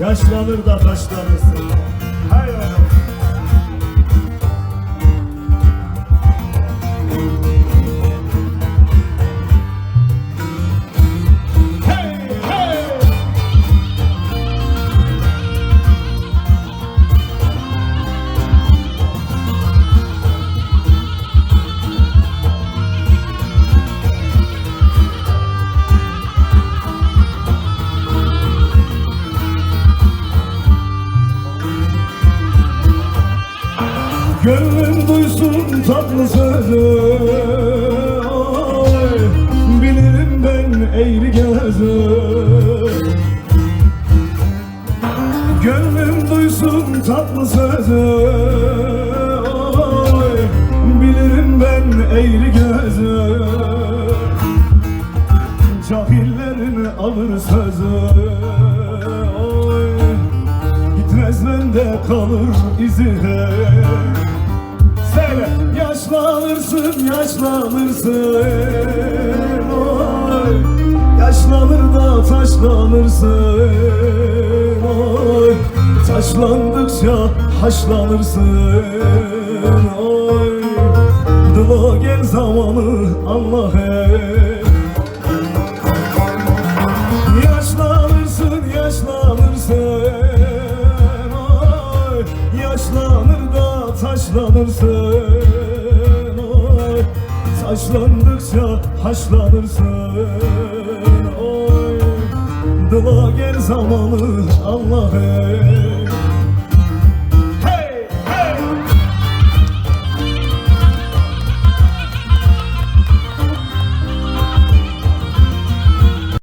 Yaşlanır da taşlanırsın Hay Allah Gönlüm duysun tatlı sözü Bilirim ben eğri gözü Gönlüm duysun tatlı sözü Bilirim ben eğri gözü Cahillerin alır sözü Bende kalır izi de. Söyle yaşlanırsın yaşlanırsın. Oy Yaşlanır da taşlanırsın. Oy Taşlandıkça haşlanırsın. Oy Dıla gel zamanı Allah taşlanırsın oy. Taşlandıkça haşlanırsın oy. Dıla gel zamanı Allah ey